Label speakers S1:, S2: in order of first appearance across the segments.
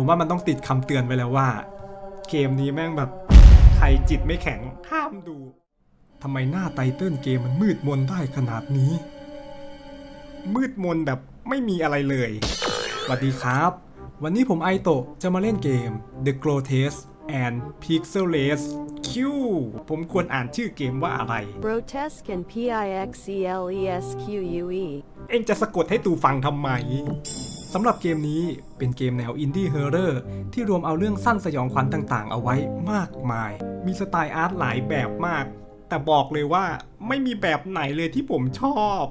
S1: ผมว่ามันต้องติดคำเตือนไว้แล้วว่า เกมนี้แม่งแบบใครจิตไม่แข็งห้ามดูทำไมหน้าไตเติ้ลเกมมันมืดมนได้ขนาดนี้ มืดมนแบบไม่มีอะไรเลยสวัสดีครับ วันนี้ผมไอโตะจะมาเล่นเกม The Grotesque and Pixelless Q ผมควรอ่านชื่อเกมว่าอะไร
S2: Grotesque and P I X E L E S Q U E.
S1: เองจะสะกดให้ตูฟังทำไม สำหรับเกมนี้เป็นเกมแนวอินดี้เฮอร์เรอร์ที่รวมเอาเรื่องสั้นสยองขวัญต่างๆ เอาไว้มากมาย มีสไตล์อาร์ตหลายแบบมาก แต่บอกเลยว่าไม่มีแบบไหนเลยที่ผมชอบ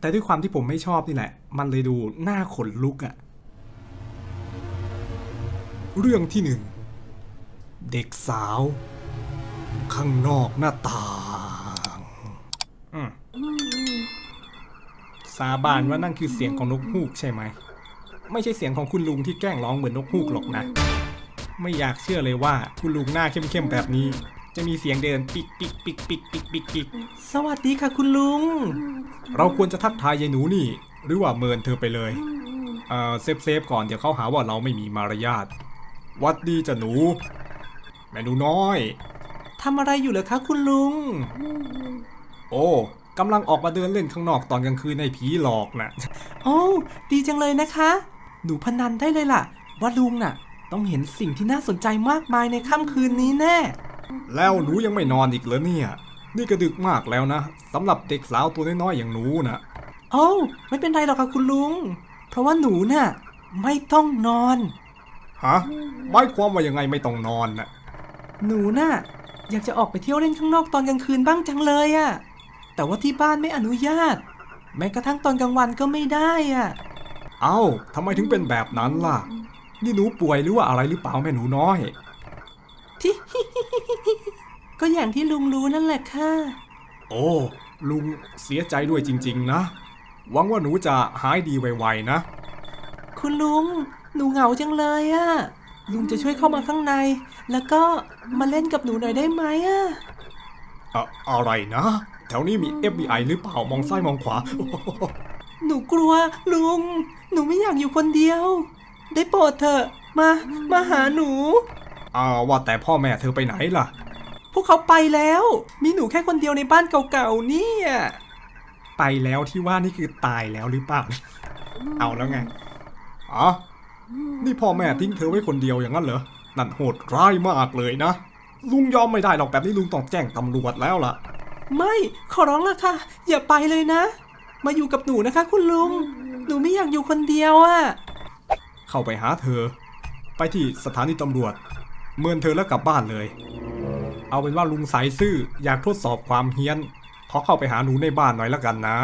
S1: แต่ด้วยความที่ผมไม่ชอบนี่แหละ มันเลยดูน่าขนลุกอะเรื่องที่หนึ่งเด็กสาว ข้างนอกหน้าต่างอืมสาบานว่านั่นคือเสียงของนกฮูกใช่ไหม ไม่ใช่เสียงของคุณลุงที่แกล้งร้องเหมือนนกฮูกหรอกนะ ไม่อยากเชื่อเลยว่าคุณลุงหน้าเข้มๆแบบนี้ จะมีเสียงเดินปิกปิกปิกปิกปิกปิกปิกสวัสดีค่ะคุณลุง เราควรจะทักทายยายหนูนี่ หรือว่าเมินเธอไปเลยเอ่อเซฟเซฟก่อนเดี๋ยวเขาหาว่าเราไม่มีมารยาทวัดดีจ้ะหนู แม่หนูน้อยทำอะไรอยู่เหรอคะคุณลุง โอ้กำลังออกมาเดินเล่นข้างนอกตอนกลางคืนในผีหลอกนะ
S3: โอ้ ดีจังเลยนะคะ หนูพนันได้เลยล่ะ ว่าลุงน่ะ ต้องเห็นสิ่งที่น่าสนใจมากมายในค่ำคืนนี้แน่
S1: แล้วหนูยังไม่นอนอีกเหรอเนี่ย นี่ก็ดึกมากแล้วนะสำหรับเด็กสาวตัวน้อยๆอย่างหนูนะ
S3: โอ้ไม่เป็นไรหรอกค่ะคุณลุง เพราะว่าหนูน่ะ ไม่ต้องนอน
S1: ฮะหมายความว่ายังไงไม่ต้องนอนนะ
S3: หนูน่ะ อยากจะออกไปเที่ยวเล่นข้างนอกตอนกลางคืนบ้างจังเลยอะแต่ว่าที่บ้านไม่อนุญาต แม้กระทั่งตอนกลางวันก็ไม่ได้อะ
S1: เอ้าทำไมถึงเป็นแบบนั้นล่ะ นี่หนูป่วยหรือว่าอะไรหรือเปล่าแม่หนูน้อย
S3: ที่ก็อย่างที่ลุงรู้นั่นแหละค่ะ
S1: โอ้ ลุงเสียใจด้วยจริง ๆ นะ หวังว่าหนูจะหายดีไวๆนะ
S3: คุณลุง หนูเหงาจังเลยอะลุงจะช่วยเข้ามาข้างใน แล้วก็มาเล่นกับหนูหน่อยได้ไหมอะ
S1: อะอะไรนะ แถวนี้มี FBI หรือเปล่ามองซ้ายมองขวา
S3: หนูกลัวลุง หนูไม่อยากอยู่คนเดียว ได้โปรดเถอะ มา มาหาหนู
S1: อ่าว่าแต่พ่อแม่เธอไปไหนล่ะ
S3: พวกเขาไปแล้ว มีหนูแค่คนเดียวในบ้านเก่าๆเนี่ย
S1: ไปแล้วที่ว่านี่คือตายแล้วหรือเปล่า เอาแล้วไง อ๋อ นี่พ่อแม่ทิ้งเธอไว้คนเดียวอย่างนั้นเหรอ นั่นโหดร้ายมากเลยนะ ลุงยอมไม่ได้หรอกแบบนี้ลุงต้องแจ้งตำรวจแล้วล่ะ
S3: ไม่ ขอร้องละค่ะ อย่าไปเลยนะ มาอยู่กับหนูนะคะ คุณลุง หนูไม่อยากอยู่คนเดียวอะ
S1: เข้าไปหาเธอ ไปที่สถานีตำรวจ เมินเธอแล้วกลับบ้านเลย เอาเป็นว่าลุงสายซื่ออยากทดสอบความเฮี้ยนขอเข้าไปหาหนูในบ้านหน่อยละกันนะ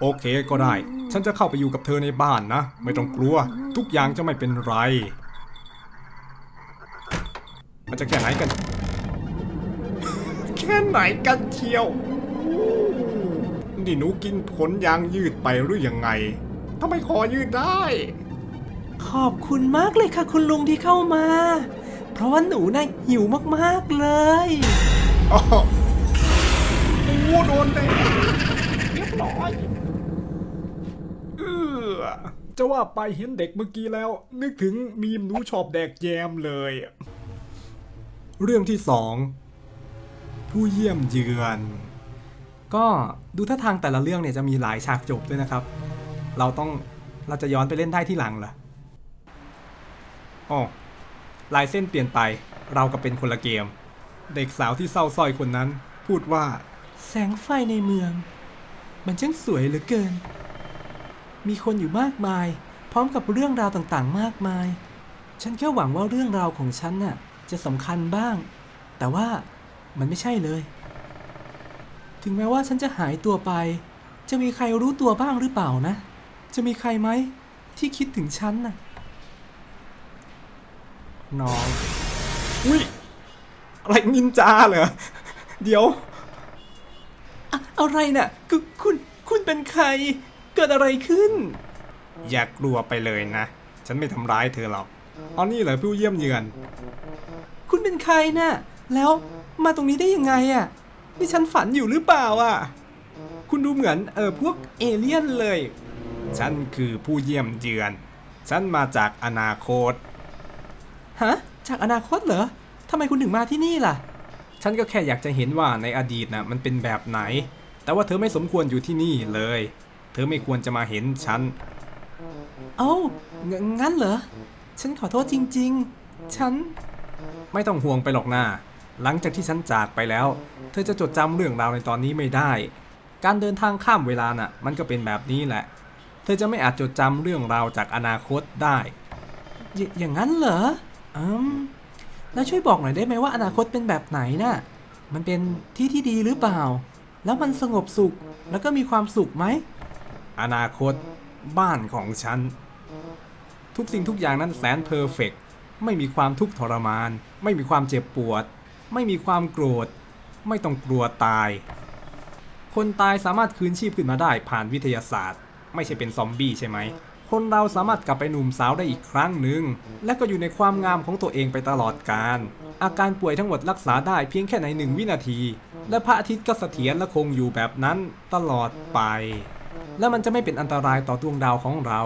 S1: โอเคก็ได้ ฉันจะเข้าไปอยู่กับเธอในบ้านนะ ไม่ต้องกลัว ทุกอย่างจะไม่เป็นไร มันจะแค่ไหนกัน แค่ไหนกันเชียว นี่หนูกินผลยางยืดไปหรือยังไงทำไมคอยืดได้
S3: ขอบคุณมากเลยค่ะ คุณลุงที่เข้ามา เพราะว่าหนูน่ะหิวมากๆเลย
S1: อ๋อโอ้โดนแดงเรียบร้อยเออจะว่าไปเห็นเด็กเมื่อกี้แล้ว นึกถึงมีมหนูชอบแดกแยมเลย เรื่องที่สองผู้เยี่ยมเยือน ก็ดูท่าทางแต่ละเรื่องเนี่ยจะมีหลายฉากจบด้วยนะครับ เราต้องเราจะย้อนไปเล่นได้ที่หลังเหรออ๋อลายเส้นเปลี่ยนไปเรากับเป็นคนละเกม เด็กสาวที่เศร้าสร้อยคนนั้น พูดว่า
S3: แสงไฟในเมือง มันช่างสวยเหลือเกิน มีคนอยู่มากมาย พร้อมกับเรื่องราวต่างๆ มากมาย ฉันแค่หวังว่าเรื่องราวของฉันน่ะจะสำคัญบ้าง แต่ว่ามันไม่ใช่เลย ถึงแม้ว่าฉันจะหายตัวไป จะมีใครรู้ตัวบ้างหรือเปล่านะ จะมีใครไหมที่คิดถึงฉันน่ะ
S1: น้องอุ้ยอะไรนินจาเหรอ เดี๋ยว
S3: อะอะไรน่ะคือคุณคุณเป็นใคร เกิดอะไรขึ้น
S1: อย่ากกลัวไปเลยนะ ฉันไม่ทำร้ายเธอหรอกเอานี่เหรอผู้เยี่ยมเยือน
S3: คุณเป็นใครน่ะ แล้วมาตรงนี้ได้ยังไงอะ นี่ฉันฝันอยู่หรือเปล่าอะ
S1: คุณดูเหมือนเออพวกเอเลี่ยนเลย ฉันคือผู้เยี่ยมเยือนฉฉันมาจากอนาคต
S3: ฮะ จากอนาคตเหรอทำไมคุณถึงมาที่นี่ล่ะ
S1: ฉันก็แค่อยากจะเห็นว่าในอดีตน่ะมันเป็นแบบไหน แต่ว่าเธอไม่สมควรอยู่ที่นี่เลย เธอไม่ควรจะมาเห็นฉัน
S3: เอ้างั้นงั้นเหรอ ฉันขอโทษจริง ๆ ฉัน
S1: ไม่ต้องห่วงไปหรอกนา หลังจากที่ฉันจากไปแล้ว เธอจะจดจำเรื่องราวในตอนนี้ไม่ได้ การเดินทางข้ามเวลาน่ะ มันก็เป็นแบบนี้แหละ เธอจะไม่อาจจดจำเรื่องราวจากอนาคตได้
S3: อยอย่างนั้นเหรออืมแล้วช่วยบอกหน่อยได้ไหมว่าอนาคตเป็นแบบไหนน่ะ มันเป็นที่ที่ดีหรือเปล่า แล้วมันสงบสุข แล้วก็มีความสุขไหม
S1: อนาคตบ้านของฉัน ทุกสิ่งทุกอย่างนั้นแสนเพอร์เฟกต์ไม่มีความทุกข์ทรมาน ไม่มีความเจ็บปวด ไม่มีความโกรธ ไม่ต้องกลัวตาย คนตายสามารถคืนชีพขึ้นมาได้ผ่านวิทยาศาสตร์ ไม่ใช่เป็นซอมบี้ใช่ไหม คนเราสามารถกลับไปหนุ่มสาวได้อีกครั้งหนึ่ง และก็อยู่ในความงามของตัวเองไปตลอดกาล อาการป่วยทั้งหมดรักษาได้เพียงแค่ในหนึ่งวินาที และพระอาทิตย์ก็เสถียรและคงอยู่แบบนั้นตลอดไป และมันจะไม่เป็นอันตรายต่อดวงดาวของเรา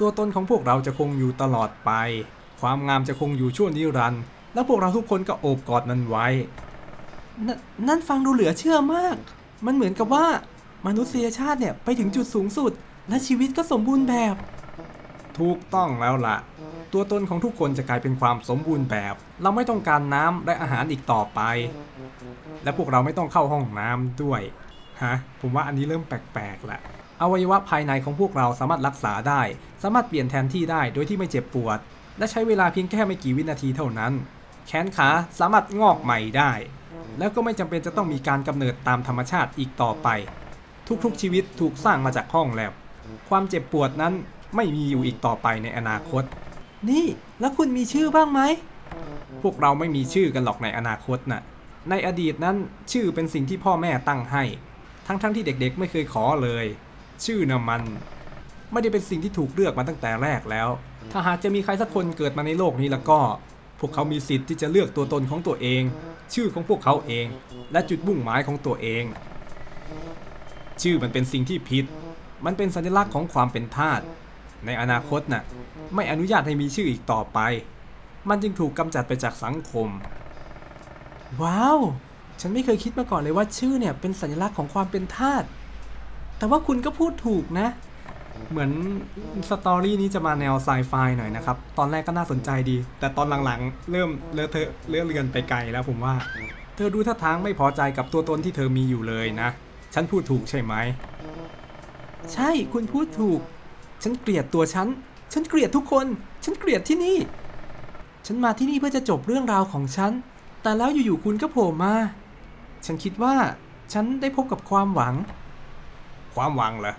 S1: ตัวตนของพวกเราจะคงอยู่ตลอดไป ความงามจะคงอยู่ชั่วนิรันดร์ และพวกเราทุกคนก็โอบกอดมันไว้
S3: นนั่นฟังดูเหลือเชื่อมาก มันเหมือนกับว่ามนุษยชาติเนี่ยไปถึงจุดสูงสุด และชีวิตก็สมบูรณ์แบบ
S1: ถูกต้องแล้วล่ะ ตัวตนของทุกคนจะกลายเป็นความสมบูรณ์แบบ เราไม่ต้องการน้ำและอาหารอีกต่อไป และพวกเราไม่ต้องเข้าห้องน้ำด้วย ฮะ ผมว่าอันนี้เริ่มแปลกๆแหละอวัยวะภายในของพวกเราสามารถรักษาได้ สามารถเปลี่ยนแทนที่ได้โดยที่ไม่เจ็บปวด และใช้เวลาเพียงแค่ไม่กี่วินาทีเท่านั้น แขนขาสามารถงอกใหม่ได้ แล้วก็ไม่จำเป็นจะต้องมีการกำเนิดตามธรรมชาติอีกต่อไป ทุกๆชีวิตถูกสร้างมาจากห้องแลบความเจ็บปวดนั้นไม่มีอยู่อีกต่อไปในอนาคต
S3: นี่แล้วคุณมีชื่อบ้างไหม
S1: พวกเราไม่มีชื่อกันหรอกในอนาคตน่ะ ในอดีตนั้นชื่อเป็นสิ่งที่พ่อแม่ตั้งให้ ทั้งๆทที่เด็กๆ ไม่เคยขอเลย ชื่อนะมัน ไม่ได้เป็นสิ่งที่ถูกเลือกมาตั้งแต่แรกแล้ว ถ้าหากจะมีใครสักคนเกิดมาในโลกนี้แล้วก็ พวกเขามีสิทธิ์ที่จะเลือกตัวตนของตัวเอง ชื่อของพวกเขาเอง และจุดมุ่งหมายของตัวเอง ชื่อมันเป็นสิ่งที่ผิด มันเป็นสัญลักษณ์ของความเป็นทาส ในอนาคตน่ะ ไม่อนุญาตให้มีชื่ออีกต่อไป มันจึงถูกกำจัดไปจากสังคม
S3: ว้าว ฉันไม่เคยคิดมาก่อนเลยว่าชื่อเนี่ยเป็นสัญลักษณ์ของความเป็นทาส แต่ว่าคุณก็พูดถูกนะ
S1: เหมือนสตอรี่นี้จะมาแนวไซไฟหน่อยนะครับ ตอนแรกก็น่าสนใจดี แต่ตอนหลังๆ เริ่มเลอะเทอะเลื่อนเลือนไปไกลแล้วผมว่า เธอดูท่าทางไม่พอใจกับตัวตนที่เธอมีอยู่เลยนะ ฉันพูดถูกใช่ไหม
S3: ใช่คุณพูดถูก ฉันเกลียดตัวฉัน ฉันเกลียดทุกคน ฉันเกลียดที่นี่ ฉันมาที่นี่เพื่อจะจบเรื่องราวของฉัน แต่แล้วอยู่ๆคุณก็โผล่มา ฉันคิดว่าฉันได้พบกับความหวัง
S1: ความหวังเหรอ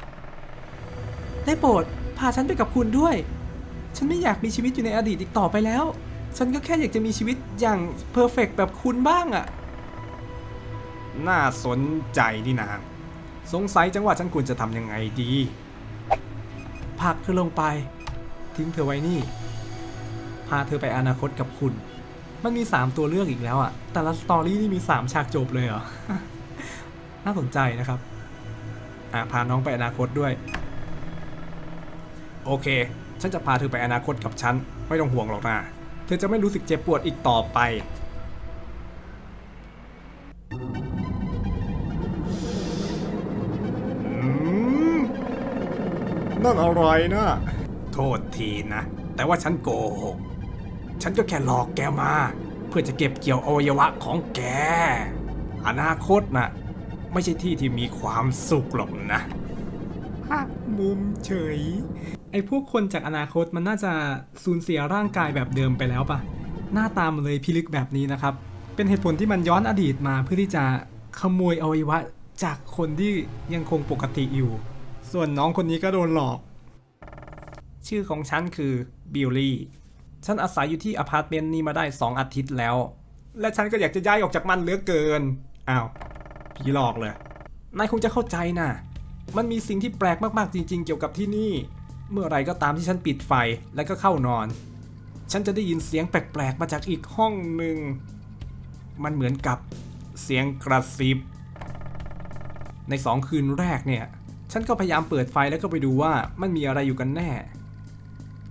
S3: ได้โปรดพาฉันไปกับคุณด้วย ฉันไม่อยากมีชีวิตอยู่ในอดีตอีกต่อไปแล้ว ฉันก็แค่อยากจะมีชีวิตอย่างเพอร์เฟกแบบคุณบ้างอะ
S1: น่าสนใจนี่นาง สงสัยจังว่าฉันควรจะทำยังไงดี
S3: ผลักเธอลงไป ทิ้งเธอไว้นี่ พาเธอไปอนาคตกับคุณ
S1: มันมี 3 ตัวเลือกอีกแล้วอะแต่ละสตอรี่นี่มี 3 ฉากจบเลยเหรอ น่าสนใจนะครับ อะพาน้องไปอนาคตด้วย โอเค ฉันจะพาเธอไปอนาคตกับฉัน ไม่ต้องห่วงหรอกนะ เธอจะไม่รู้สึกเจ็บปวดอีกต่อไปอืมนั่นอะไรนะ โทษทีนะ แต่ว่าฉันโกหก ฉันก็แค่หลอกแกมา เพื่อจะเก็บเกี่ยวอวัยวะของแก อนาคตนะไม่ใช่ที่ที่มีความสุขหรอกนะหักมุมเฉย ไอ้พวกคนจากอนาคตมันน่าจะสูญเสียร่างกายแบบเดิมไปแล้วปะหน้าตามเลยพิลึกแบบนี้นะครับ เป็นเหตุผลที่มันย้อนอดีตมาเพื่อที่จะขโมยอวัยวะจากคนที่ยังคงปกติอยู่ ส่วนน้องคนนี้ก็โดนหลอก ชื่อของฉันคือบิลลี่ ฉันอาศัยอยู่ที่อพาร์ตเมนต์นี้มาได้ 2 อาทิตย์แล้ว และฉันก็อยากจะย้ายออกจากมันเหลือเกิน อ้าว ผีหลอกเลย นายคงจะเข้าใจนะ มันมีสิ่งที่แปลกมากๆจริง ๆ เกี่ยวกับที่นี่ เมื่อไรก็ตามที่ฉันปิดไฟแล้วก็เข้านอน ฉันจะได้ยินเสียงแปลกๆมาจากอีกห้องหนึ่ง มันเหมือนกับเสียงกระซิบ ในสองคืนแรกเนี่ย ฉันก็พยายามเปิดไฟแล้วก็ไปดูว่ามันมีอะไรอยู่กันแน่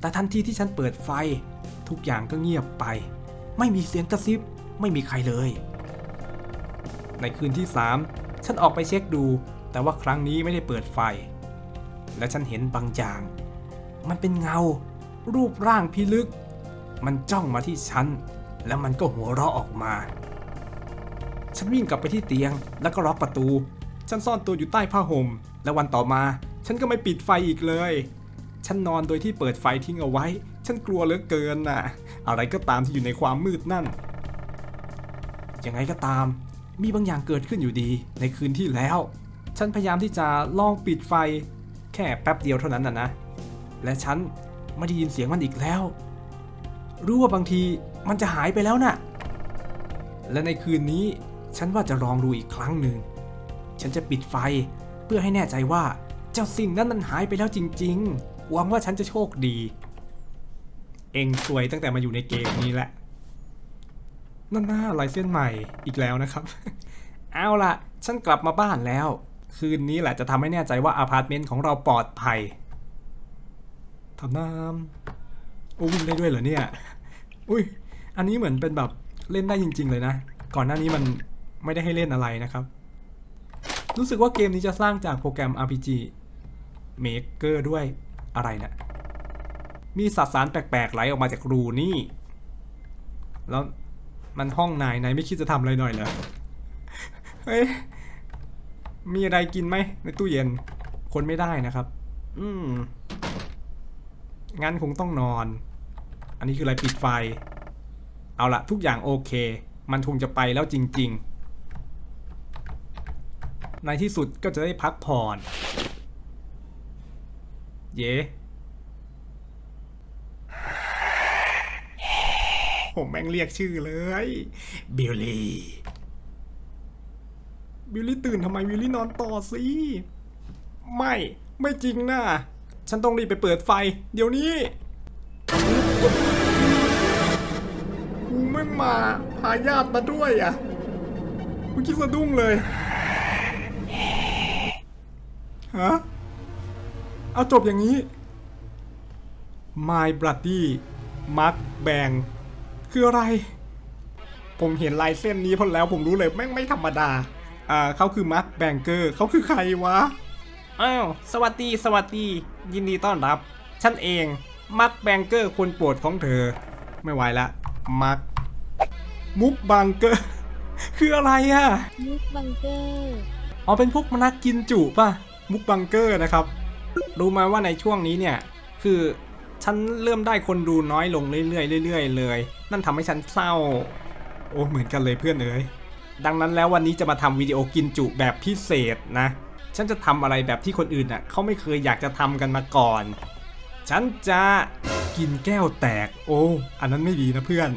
S1: แต่ทันทีที่ฉันเปิดไฟ ทุกอย่างก็เงียบไป ไม่มีเสียงกระซิบ ไม่มีใครเลย ในคืนที่ 3 ฉันออกไปเช็คดู แต่ว่าครั้งนี้ไม่ได้เปิดไฟ และฉันเห็นบางอย่าง มันเป็นเงา รูปร่างพิลึก มันจ้องมาที่ฉัน แล้วมันก็หัวเราะออกมา ฉันวิ่งกลับไปที่เตียง แล้วก็ล็อกประตู ฉันซ่อนตัวอยู่ใต้ผ้าห่ม และวันต่อมา ฉันก็ไม่ปิดไฟอีกเลย ฉันนอนโดยที่เปิดไฟทิ้งเอาไว้ ฉันกลัวเหลือเกินน่ะ อะไรก็ตามที่อยู่ในความมืดนั่น ยังไงก็ตาม มีบางอย่างเกิดขึ้นอยู่ดี ในคืนที่แล้ว ฉันพยายามที่จะลองปิดไฟ แค่แป๊บเดียวเท่านั้นนะนะ และฉันไม่ได้ยินเสียงมันอีกแล้ว รู้ว่าบางทีมันจะหายไปแล้วน่ะ และในคืนนี้ฉันว่าจะลองดูอีกครั้งหนึ่ง ฉันจะปิดไฟเพื่อให้แน่ใจว่าเจ้าสิ่งนั้นมันหายไปแล้วจริงๆ หวังว่าฉันจะโชคดี เองสวยตั้งแต่มาอยู่ในเกมนี้แหละนั่นหน้าลายเส้นใหม่อีกแล้วนะครับ เอาล่ะ ฉันกลับมาบ้านแล้ว คืนนี้แหละจะทำให้แน่ใจว่าอพาร์ตเมนต์ของเราปลอดภัย ทำน้ำโอ้วิ่งได้ด้วยเหรอเนี่ย อุ้ย อันนี้เหมือนเป็นแบบเล่นได้จริง ๆ เลยนะ ก่อนหน้านี้มันไม่ได้ให้เล่นอะไรนะครับ รู้สึกว่าเกมนี้จะสร้างจากโปรแกรม RPG Maker ด้วยอะไรนะมีสสารแปลกๆไหลออกมาจากรูนี่ แล้วมันห้องนายนายไม่คิดจะทำอะไรหน่อยเหรอ เฮ้ย มีอะไรกินไหมในตู้เย็น คนไม่ได้นะครับ อืม งั้นคงต้องนอน อันนี้คืออะไรปิดไฟ เอาละทุกอย่างโอเค มันคงจะไปแล้วจริง ๆ ในที่สุดก็จะได้พักผ่อน เย้ผมแม่งเรียกชื่อเลยบิลลี่บิลลี่ตื่นทำไมบิลลี่นอนต่อสิ ไม่ ไม่จริงนะ ฉันต้องรีบไปเปิดไฟ เดี๋ยวนี้กูไม่มาพาญาติมาด้วยอะเมื่อกี้สะดุ้งเลยฮะเอาจบอย่างนี้ My Bloody Mark Bang คืออะไร ผมเห็นลายเส้นนี้พอแล้วผมรู้เลยแม่งไม่ธรรมดา อ่าเขาคือมาร์คแบงเกอร์เขาคือใครวะ อ้าวสวัสดีสวัสดี ยินดีต้อนรับ ฉันเองมาร์คแบงเกอร์คนโปรดของเธอ ไม่ไหวละมาร์คมุกบังเกอร์ คืออะไรอะ
S4: มุกบังเกอร์
S1: อ๋อเป็นพวกนักกินจุป่ะ มุกบังเกอร์นะครับ รู้ไหมว่าในช่วงนี้เนี่ย คือฉันเริ่มได้คนดูน้อยลงเรื่อยๆเรื่อยๆเลย นั่นทำให้ฉันเศร้า โอ้เหมือนกันเลยเพื่อนเอ๋ยดังนั้นแล้ววันนี้จะมาทำวิดีโอกินจุแบบพิเศษนะ ฉันจะทำอะไรแบบที่คนอื่นอะเขาไม่เคยอยากจะทำกันมาก่อน ฉันจะกินแก้วแตก โอ้อันนั้นไม่ดีนะเพื่อน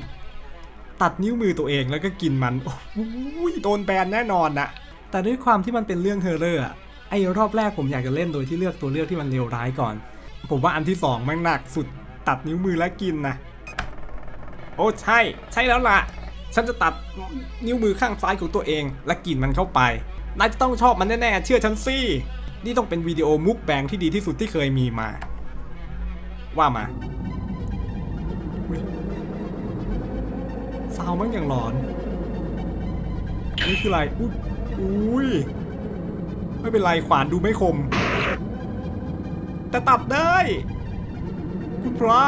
S1: ตัดนิ้วมือตัวเองแล้วก็กินมันโอ้ยโดนแบนแน่นอนนะแต่ด้วยความที่มันเป็นเรื่องเฮอร์เรอร์ไอ้รอบแรกผมอยากจะเล่นโดยที่เลือกตัวเลือกที่มันเลวร้ายก่อน ผมว่าอันที่สองแม่งหนักสุดตัดนิ้วมือแล้วกินนะโอ้ใช่ ใช่แล้วล่ะ ฉันจะตัดนิ้วมือข้างซ้ายของตัวเอง และกินมันเข้าไป นายจะต้องชอบมันแน่ๆ เชื่อฉันสิ นี่ต้องเป็นวิดีโอมุกแบงที่ดีที่สุดที่เคยมีมา ว่ามาซาวมันอย่างหลอน นี่คืออะไร อุ้ยอุ้ย ไม่เป็นไรขวานดูไม่คม แต่ตัดได้ คุณพระ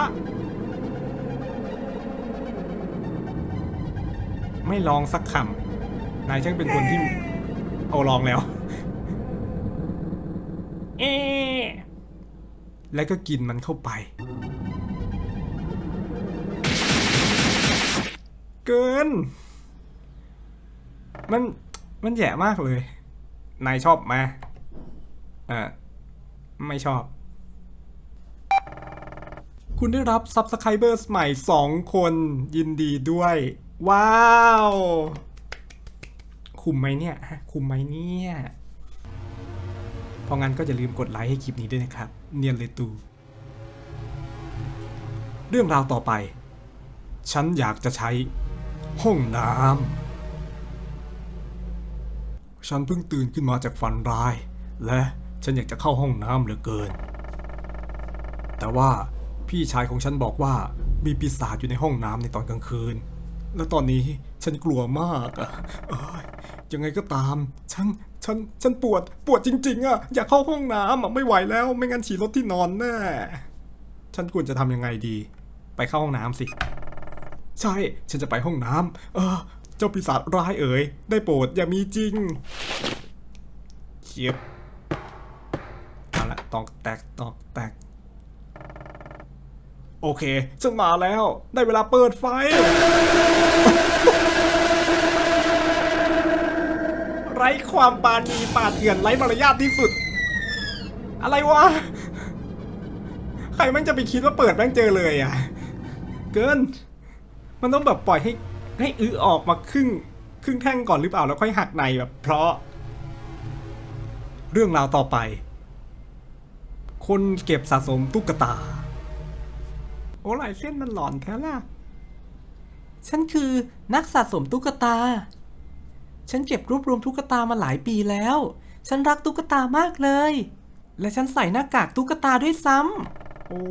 S1: ไม่ลองสักคำนายช่างเป็นคนที่ เอาลองแล้ว เอะแล้วก็กินมันเข้าไป เกิน มัน มันแย่มากเลย นายชอบมาเอ่อไม่ชอบ คุณได้รับ Subscribers ใหม่ 2 คนยินดีด้วย ว้าว คุมไหมเนี่ยคุมไหมเนี่ยพราะงั้นก็อย่าลืมกดไลค์ให้คลิปนี้ด้วยนะครับ เนียนเลยตู เรื่องราวต่อไป ฉันอยากจะใช้ห้องน้ำฉันเพิ่งตื่นขึ้นมาจากฝันร้าย และฉันอยากจะเข้าห้องน้ำเหลือเกิน แต่ว่าพี่ชายของฉันบอกว่ามีปีศาจอยู่ในห้องน้ำในตอนกลางคืน แล้วตอนนี้ฉันกลัวมากอะ ยังไงก็ตาม ฉัน ฉัน ฉันปวด ปวดจริง ๆอะอยากเข้าห้องน้ำอะไม่ไหวแล้ว ไม่งั้นฉี่รถที่นอนแน่ ฉันควรจะทำยังไงดี ไปเข้าห้องน้ำสิ ใช่ ฉันจะไปห้องน้ำเออ เจ้าปีศาจร้ายเอ๋ย ได้โปรดอย่ามีจริงเชียบเอาละตอกแตกตอกแตก โอเค ฉันมาแล้ว ได้เวลาเปิดไฟ ไร้ความปาณีป่าเถื่อนไร้มารยาทที่สุด อะไรวะ ใครแมันจะไปคิดว่าเปิดแม่งเจอเลยอะ เกิน มันต้องแบบปล่อยให้ให้อื้อออกมาครึ่งครึ่งแท่งก่อนหรือเปล่าแล้วค่อยหักในแบบ เพราะ เรื่องราวต่อไป คนเก็บสะสมตุ๊กตา โอ้ลายเส้นมันหลอนแท้ล่ะ
S3: ฉันคือนักสะสมตุ๊กตา ฉันเก็บรวบรวมตุ๊กตามาหลายปีแล้ว ฉันรักตุ๊กตามากเลย และฉันใส่หน้ากากตุ๊กตาด้วยซ้ำ
S1: โอ้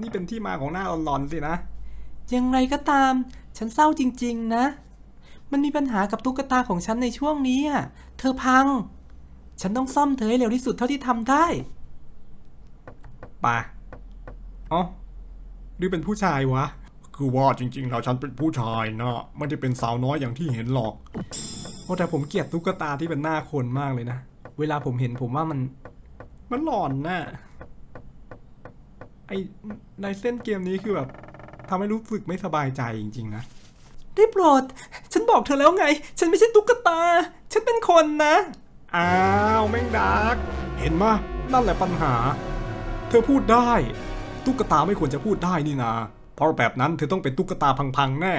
S1: นี่เป็นที่มาของหน้าหลอนๆสินะ
S3: ยังไงก็ตาม ฉันเศร้าจริง ๆ นะ มันมีปัญหากับตุ๊กตาของฉันในช่วงนี้อะ เธอพัง ฉันต้องซ่อมเธอให้เร็วที่สุดเท่าที่ทำได้
S1: ปะอ๋อหรือเป็นผู้ชายวะ คือว่าจริงๆ แล้วฉันเป็นผู้ชายนะ ไม่ได้เป็นสาวน้อยอย่างที่เห็นหรอก โอ้แต่ผมเกลียดตุ๊กตาที่เป็นหน้าคนมากเลยนะ เวลาผมเห็นผมว่ามัน มันหลอนน่ะไอในเส้นเกมนี้คือแบบทำให้รู้สึกไม่สบายใจจริง ๆ นะ
S3: ได้โปรด ฉันบอกเธอแล้วไง ฉันไม่ใช่ตุ๊กตา ฉันเป็นคนนะ
S1: อ้าวแม่งดัก เห็นมะนั่นแหละปัญหา เธอพูดได้ ตุ๊กตาไม่ควรจะพูดได้นี่นา เพราะแบบนั้นเธอต้องเป็นตุ๊กตาพังๆแน่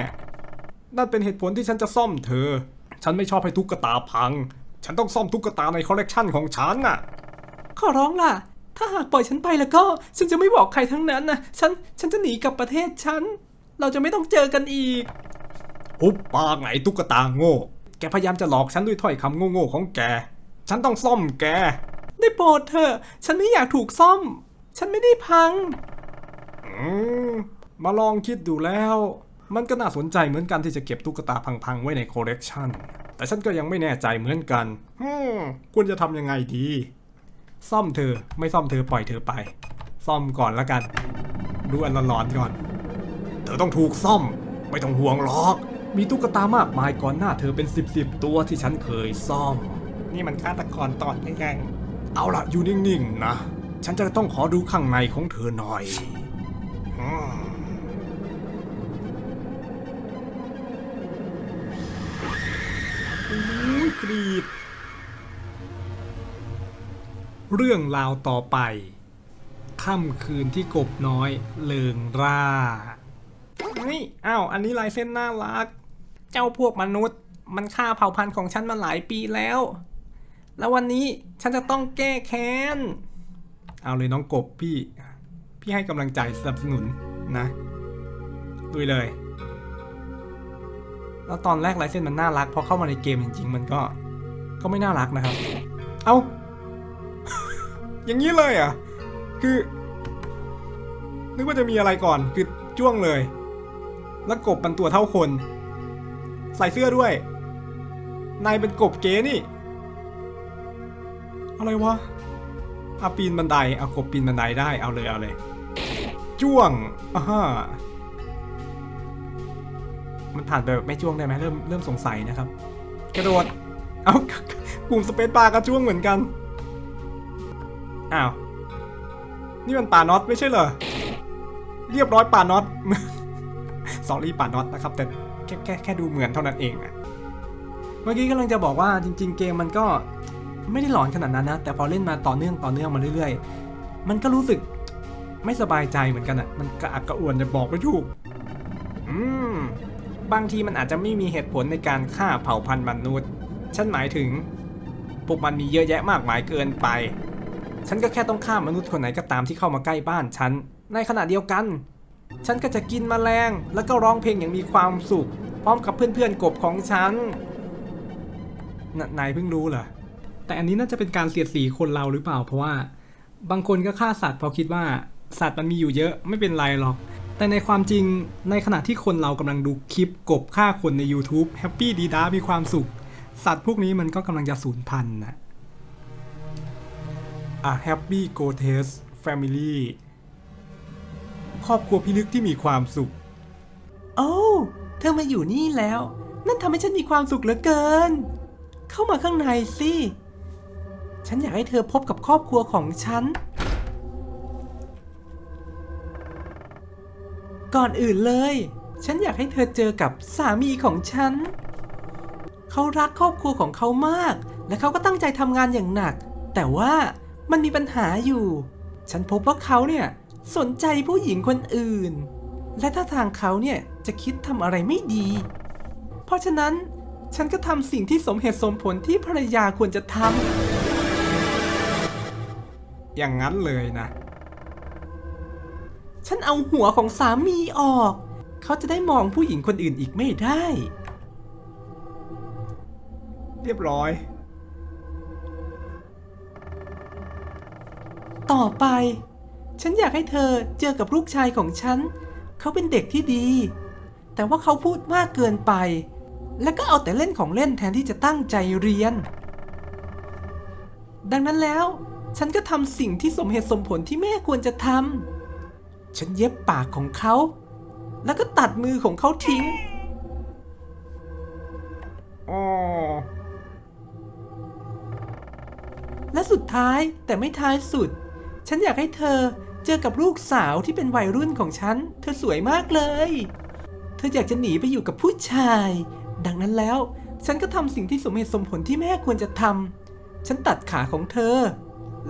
S1: นั่นเป็นเหตุผลที่ฉันจะซ่อมเธอ ฉันไม่ชอบให้ตุ๊กตาพัง ฉันต้องซ่อมตุ๊กตาในคอลเลกชันของฉันน่ะ
S3: ขอร้องล่ะ ถ้าหากปล่อยฉันไปแล้วก็ ฉันจะไม่บอกใครทั้งนั้นนะ ฉัน ฉันจะหนีกลับประเทศฉัน เราจะไม่ต้องเจอกันอีก
S1: หุบปากไงตุ๊กตาโง่ แกพยายามจะหลอกฉันด้วยถ้อยคำโง่ๆของแก ฉันต้องซ่อมแก
S3: ได้โปรดเถอะ ฉันไม่อยากถูกซ่อม ฉันไม่ได้พัง
S1: อืม มาลองคิดดูแล้ว มันก็น่าสนใจเหมือนกันที่จะเก็บตุ๊กตาพังๆ ไว้ในคอลเลกชันแต่ฉันก็ยังไม่แน่ใจเหมือนกันฮึควรจะทำยังไงดี ซ่อมเธอไม่ซ่อมเธอปล่อยเธอไป ซ่อมก่อนละกัน ดูอันร้อนๆก่อน เธอต้องถูกซ่อม ไม่ต้องห่วงหรอก มีตุ๊กตามากมายก่อนหน้าเธอเป็นสิบสิบตัวที่ฉันเคยซ่อม นี่มันฆาตกรตอนแกงเอาล่ะอยู่นิ่งๆนะ ฉันจะต้องขอดูข้างในของเธอหน่อย อืม กรีด เรื่องราวต่อไป ค่ำคืนที่กบน้อยเลิงร่าเฮ้ยอ้าวอันนี้ลายเส้นน่ารัก เจ้าพวกมนุษย์ มันฆ่าเผ่าพันธุ์ของฉันมาหลายปีแล้ว แล้ววันนี้ฉันจะต้องแก้แค้น เอาเลยน้องกบพี่ พี่ให้กำลังใจสนับสนุนนะลุยเลย แล้วตอนแรกลายเส้นมันน่ารักพอเข้ามาในเกมจริงๆ มันก็ก็ไม่น่ารักนะครับ เอาอย่างนี้เลยอะ คือ นึกว่าจะมีอะไรก่อน คือจ้วงเลย แล้วกบมันตัวเท่าคน ใส่เสื้อด้วย นายเป็นกบเก๋นี่ อะไรวะเอาปีนบันได เอากบปีนบันไดได้ เอาเลยเอาเลย จ้วงอ่าฮะ มันผ่านไปแบบไม่จ้วงได้ไหมเริ่มเริ่มสงสัยนะครับ กระโดด เอาปุ่มสเปซบาร์กระจ้วงเหมือนกัน อ้าว นี่มันป่าน็อตไม่ใช่เหรอ เรียบร้อยป่าน็อตสอรี่ป่าน็อตนะครับ แต่แค่แค่แค่ดูเหมือนเท่านั้นเองอะเมื่อกี้กำลังจะบอกว่าจริง ๆ เกมมันก็ไม่ได้หลอนขนาดนั้นนะ แต่พอเล่นมาต่อเนื่องต่อเนื่องมาเรื่อย ๆ มันก็รู้สึกไม่สบายใจเหมือนกันอะมันกระอักกระอ่วนจะบอกไม่ถูก อืม บางทีมันอาจจะไม่มีเหตุผลในการฆ่าเผ่าพันธุ์มนุษย์ ฉันหมายถึงพวกมันมีเยอะแยะมากมายเกินไป ฉันก็แค่ต้องฆ่ามนุษย์คนไหนก็ตามที่เข้ามาใกล้บ้านฉัน ในขณะเดียวกัน ฉันก็จะกินแมลง แล้วก็ร้องเพลงอย่างมีความสุข พร้อมกับเพื่อนๆกบของฉันนนายเพิ่งรู้เหรอ แต่อันนี้น่าจะเป็นการเสียดสีคนเราหรือเปล่า เพราะว่า บางคนก็ฆ่าสัตว์เพราะคิดว่า
S5: สัตว์มันมีอยู่เยอะไม่เป็นไรหรอก แต่ในความจริงในขณะที่คนเรากำลังดูคลิปกบฆ่าคนใน YouTube แฮปปี้ดีด้ามีความสุข สัตว์พวกนี้มันก็กำลังจะสูญพันธุ์นะอะ Happy g o t e s Family ครอบครัวพิลึกที่มีความสุข
S1: โอ้เธอมาอยู่นี่แล้ว นั่นทำให้ฉันมีความสุขเหลือเกิน เข้ามาข้างในสิ ฉันอยากให้เธอพบกับครอบครัวของฉัน ก่อนอื่นเลย ฉันอยากให้เธอเจอกับสามีของฉัน เขารักครอบครัวของเขามาก และเขาก็ตั้งใจทำงานอย่างหนัก แต่ว่ามันมีปัญหาอยู่ ฉันพบว่าเขาเนี่ยสนใจผู้หญิงคนอื่น และถ้าทางเขาเนี่ยจะคิดทำอะไรไม่ดี เพราะฉะนั้นฉันก็ทำสิ่งที่สมเหตุสมผลที่ภรรยาควรจะทำ
S5: อย่างนั้นเลยนะ
S1: ฉันเอาหัวของสามีออก เขาจะได้มองผู้หญิงคนอื่นอีกไม่ได้
S5: เรียบร้อย
S1: ต่อไป ฉันอยากให้เธอเจอกับลูกชายของฉัน เขาเป็นเด็กที่ดี แต่ว่าเขาพูดมากเกินไป และก็เอาแต่เล่นของเล่นแทนที่จะตั้งใจเรียน ดังนั้นแล้ว ฉันก็ทำสิ่งที่สมเหตุสมผลที่แม่ควรจะทำ ฉันเย็บปากของเขา แล้วก็ตัดมือของเขาทิ้ง
S5: อ
S1: และสุดท้ายแต่ไม่ท้ายสุด ฉันอยากให้เธอเจอกับลูกสาวที่เป็นวัยรุ่นของฉัน เธอสวยมากเลย เธออยากจะหนีไปอยู่กับผู้ชาย ดังนั้นแล้ว ฉันก็ทำสิ่งที่สมเหตุสมผลที่แม่ควรจะทำฉันตัดขาของเธอ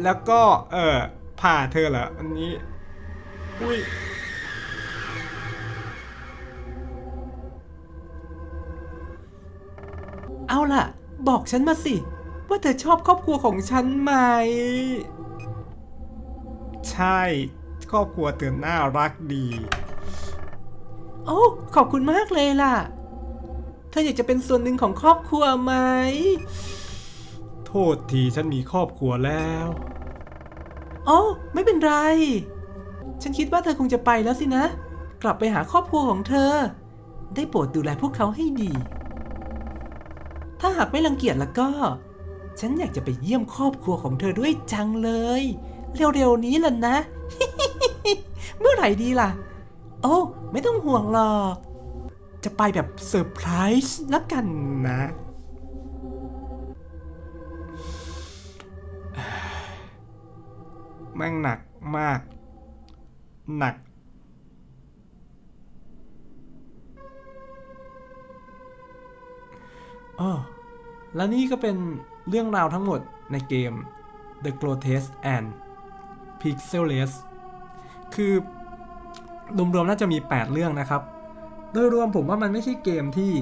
S5: แล้วก็ เออผ่าเธอเหรออันนี้ อุ้ย
S1: เอาล่ะ บอกฉันมาสิ ว่าเธอชอบครอบครัวของฉันไหม
S5: ใช่ ครอบครัวเธอน่ารักดี
S1: โอ้ขอบคุณมากเลยล่ะ เธออยากจะเป็นส่วนหนึ่งของครอบครัวไหม
S5: โทษทีฉันมีครอบครัวแล้ว
S1: โอ้ไม่เป็นไร ฉันคิดว่าเธอคงจะไปแล้วสินะ กลับไปหาครอบครัวของเธอ ได้โปรดดูแลพวกเขาให้ดี ถ้าหากไม่รังเกียจแล้วก็ ฉันอยากจะไปเยี่ยมครอบครัวของเธอด้วยจังเลย เร็วๆนี้ล่ะนะ เมื่อไหร่ดีล่ะ โอ้ไม่ต้องห่วงหรอก จะไปแบบเซอร์ไพรส์ละกันนะ
S5: แม่งหนักมาก หนัก
S1: อ๋อและนี่ก็เป็นเรื่องราวทั้งหมดในเกม The Grotesque and Pixelless คือรวมๆน่าจะมี 8 เรื่องนะครับ โดยรวมผมว่ามันไม่ใช่เกมที่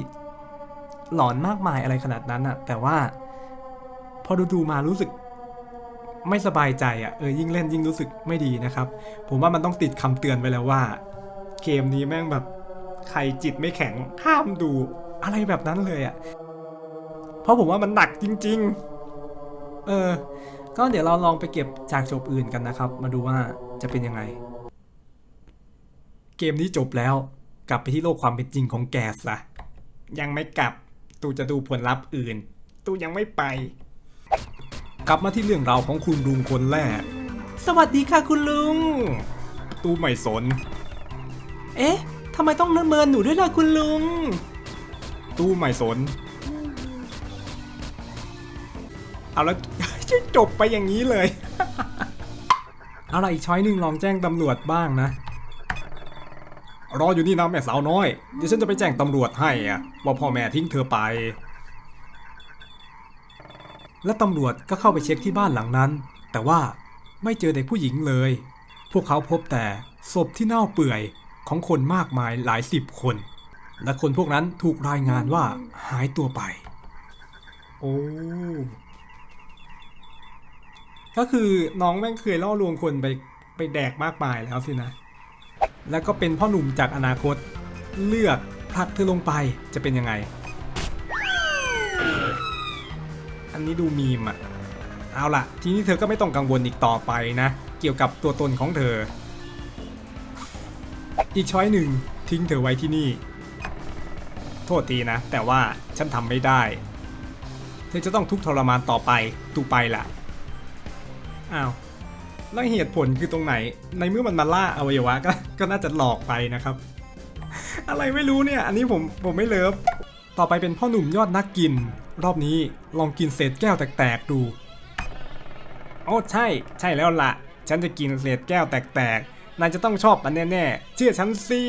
S1: หลอนมากมายอะไรขนาดนั้นอะแต่ว่าพอดูๆมารู้สึก ไม่สบายใจอะเออยิ่งเล่นยิ่งรู้สึกไม่ดีนะครับ ผมว่ามันต้องติดคำเตือนไว้แล้วว่า เกมนี้แม่งแบบใครจิตไม่แข็งห้ามดูอะไรแบบนั้นเลยอะเพราะผมว่ามันหนักจริง ๆ เออ ก็เดี๋ยวเราลองไปเก็บจากจบอื่นกันนะครับ มาดูว่าจะเป็นยังไง
S5: เกมนี้จบแล้วกลับไปที่โลกความเป็นจริงของแกซะยังไม่กลับ ตูจะดูผลลัพธ์อื่น ตูยังไม่ไป กลับมาที่เรื่องราวของคุณลุงคนแรก
S1: สวัสดีค่ะคุณลุง
S5: ตูไม่สน
S1: เอ๊ะทำไมต้องเมินหนูด้วยล่ะคุณลุง
S5: ตูไม่สน เอาแล้ว จะจบไปอย่างนี้เลย เอาล่ะอีกช้อยหนึ่งลองแจ้งตำรวจบ้างนะ รออยู่นี่นะแม่สาวน้อย เดี๋ยวฉันจะไปแจ้งตำรวจให้อะว่าพ่อแม่ทิ้งเธอไป และตำรวจก็เข้าไปเช็คที่บ้านหลังนั้น แต่ว่าไม่เจอเด็กผู้หญิงเลย พวกเขาพบแต่ศพที่เน่าเปื่อยของคนมากมายหลายสิบคน และคนพวกนั้นถูกรายงานว่าหายตัวไป โอ้ก็คือน้องแม่งเคยล่อลวงคนไปไปแดกมากมายแล้วสินะ แล้วก็เป็นพ่อหนุ่มจากอนาคต เลือกผลักเธอลงไปจะเป็นยังไง อันนี้ดูมีมอะเอาล่ะ ทีนี้เธอก็ไม่ต้องกังวลอีกต่อไปนะ เกี่ยวกับตัวตนของเธอ
S1: อีกช้อยหนึ่งทิ้งเธอไว้ที่นี่ โทษทีนะ แต่ว่าฉันทำไม่ได้ เธอจะต้องทุกข์ทรมานต่อไปตูไปล่ะอ้าวแล้วเหตุผลคือตรงไหน ในเมื่อมันมาล่าอวัยวะก็ก็น่าจะหลอกไปนะครับ อะไรไม่รู้เนี่ย อันนี้ผมผมไม่เลิฟ ต่อไปเป็นพ่อหนุ่มยอดนักกิน รอบนี้ลองกินเศษแก้วแตกๆดู โอ้ใช่ ใช่แล้วละ่ะ ฉันจะกินเศษแก้วแตกๆ นายจะต้องชอบมันแน่ๆ เชื่อฉันสิ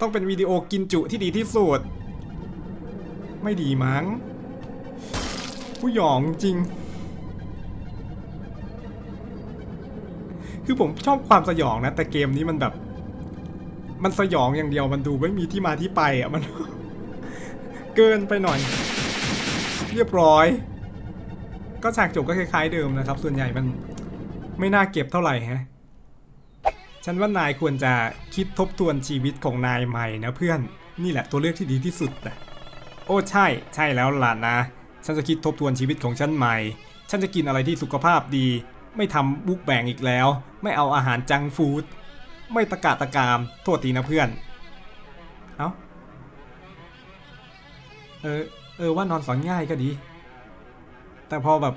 S1: ต้องเป็นวิดีโอกินจุที่ดีที่สุด ไม่ดีมั้ง ผู้หยองจริง คือผมชอบความสยองนะ แต่เกมนี้มันแบบ มันสยองอย่างเดียวมันดูไม่มีที่มาที่ไปอะมัน เกินไปหน่อย เรียบร้อย ก็ฉากจบก็คล้าย ๆ เดิมนะครับ ส่วนใหญ่มันไม่น่าเก็บเท่าไหร่ฮะฉันว่านายควรจะคิดทบทวนชีวิตของนายใหม่นะเพื่อนนี่แหละตัวเลือกที่ดีที่สุดนะโอ้ใช่ ใช่แล้วล่ะนะ ฉันจะคิดทบทวนชีวิตของฉันใหม่ ฉันจะกินอะไรที่สุขภาพดี ไม่ทำบุกแบ่งอีกแล้ว ไม่เอาอาหารจังฟู้ดไม่ตะกะตะกามโทษทีนะเพื่อน เอ้าเออ เออว่านอนสอนง่ายก็ดี แต่พอแบบ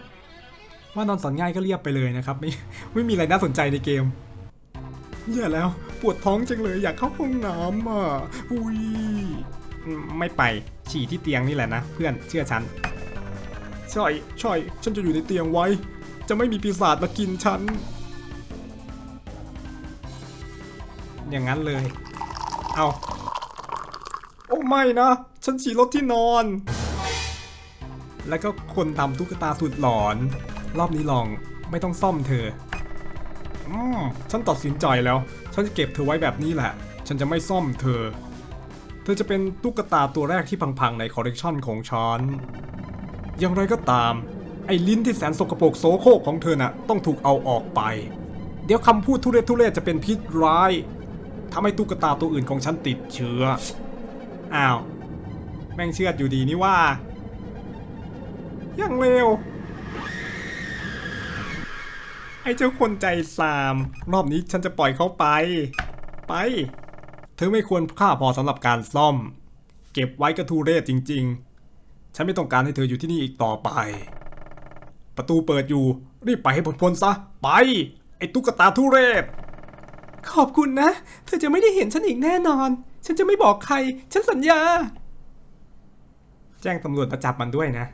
S1: ว่านอนสอนง่ายก็เรียบไปเลยนะครับ ไม่ไม่มีอะไรน่าสนใจในเกมแย่แล้วปวดท้องจังเลยอยากเข้าห้องน้ำอะอุ้ยไม่ไปฉี่ที่เตียงนี่แหละนะ เพื่อนเชื่อฉันใช่ใช่ฉันจะอยู่ในเตียงไว้ จะไม่มีปีศาจมากินฉัน อย่างนั้นเลย เอา โอ้ไม่นะ ฉันฉี่รถที่นอน แล้วก็คนทำตุ๊กตาสุดหลอน รอบนี้ลองไม่ต้องซ่อมเธอ อืมฉันตัดสินใจแล้ว ฉันจะเก็บเธอไว้แบบนี้แหละ ฉันจะไม่ซ่อมเธอ เธอจะเป็นตุ๊กตาตัวแรกที่พังๆในคอลเลกชันของฉัน อย่างไรก็ตาม ไอ้ลิ้นที่แสนสกปรกโสโครกของเธอน่ะต้องถูกเอาออกไป เดี๋ยวคำพูดทุเรศทุเรศจะเป็นพิษร้ายทำให้ตุ๊กตาตัวอื่นของฉันติดเชื้อ อ้าว แม่งเชื่อดอยู่ดีนี่ว่า ยังเร็ว ไอ้เจ้าคนใจซาม รอบนี้ฉันจะปล่อยเขาไป ไป เธอไม่ควรค่าพอสำหรับการซ่อม เก็บไว้กระทูเรศจริง ๆ ฉันไม่ต้องการให้เธออยู่ที่นี่อีกต่อไป ประตูเปิดอยู่ รีบไปให้พ้นซะ ไป ไอ้ตุ๊กตาทุเรศ ขอบคุณนะ เธอจะไม่ได้เห็นฉันอีกแน่นอน ฉันจะไม่บอกใคร ฉันสัญญา แจ้งตำรวจมาจับมันด้วยนะ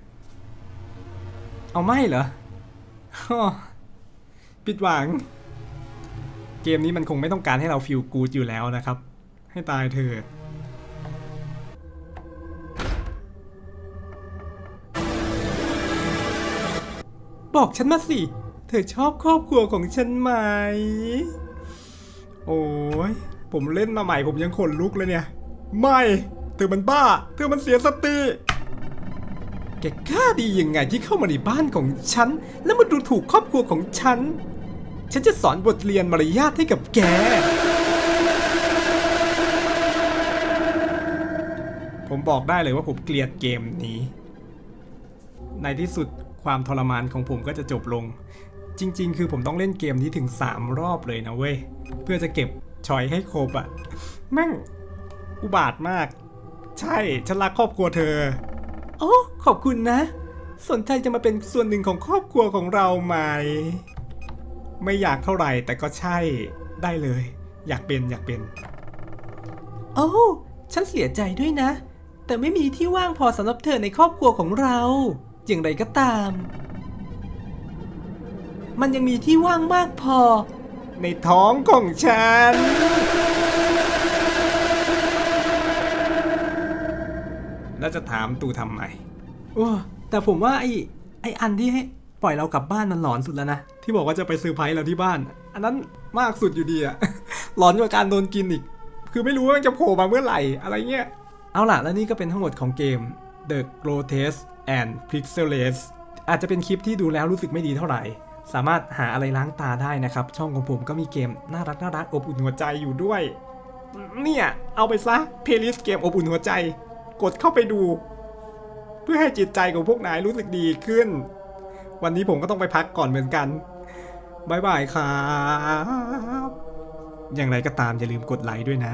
S1: เอาไม่เหรออ้อผิดหวัง เกมนี้มันคงไม่ต้องการให้เราฟิลกูดอยู่แล้วนะครับ ให้ตายเถิดบอกฉันมาสิ เธอชอบครอบครัวของฉันไหม โอ้ย ผมเล่นมาใหม่ผมยังขนลุกเลยเนี่ย ไม่ เธอมันบ้า เธอมันเสียสติ แกกล้าดียังไงที่เข้ามาในบ้านของฉัน แล้วมาดูถูกครอบครัวของฉัน ฉันจะสอนบทเรียนมารยาทให้กับแก ผมบอกได้เลยว่าผมเกลียดเกมนี้ ในที่สุดความทรมานของผมก็จะจบลง จริง ๆ คือผมต้องเล่นเกมนี้ถึง 3 รอบเลยนะเว้ย เพื่อจะเก็บชอยให้ครบอะแม่งอุบาทมาก ใช่ ฉันรักครอบครัวเธอ อ้ขอบคุณนะ สนใจจะมาเป็นส่วนหนึ่งของครอบครัวของเราไหม ไม่อยากเท่าไหร่แต่ก็ใช่ได้เลย อยากเป็นอยากเป็น
S3: โอ้ฉันเสียใจด้วยนะ แต่ไม่มีที่ว่างพอสำหรับเธอในครอบครัวของเรา อย่างไรก็ตาม มันยังมีที่ว่างมากพอ
S1: ในท้องของฉัน แล้วจะถามตูทำไม
S3: โอ้แต่ผมว่าไอ้ไอ้อันที่ให้ปล่อยเรากลับบ้านมันหลอนสุดแล้วนะ
S1: ที่บอกว่าจะไปซื้อร์ไพรส์เราที่บ้าน อันนั้นมากสุดอยู่ดีอะหลอนกว่าการโดนกินอีก คือไม่รู้ว่ามันจะโผล่มาเมื่อไหร่อะไรเงี้ย
S3: เอาล่ะ และนี่ก็เป็นทั้งหมดของเกม
S1: The Grotesque and Pixelless
S3: อาจจะเป็นคลิปที่ดูแล้วรู้สึกไม่ดีเท่าไหร่ สามารถหาอะไรล้างตาได้นะครับ ช่องของผมก็มีเกมน่ารักน่ารักอบอุ่นหัวใจ
S1: ใจอยู่ด้วย เนี่ย เอาไปซะเพลย์ลิสต์เกมอบอุ่นหัวใจ กดเข้าไปดู เพื่อให้จิตใจของพวกนายรู้สึกดีขึ้น วันนี้ผมก็ต้องไปพักก่อนเหมือนกันบายบายครับ อย่างไรก็ตามอย่าลืมกดไลค์ด้วยนะ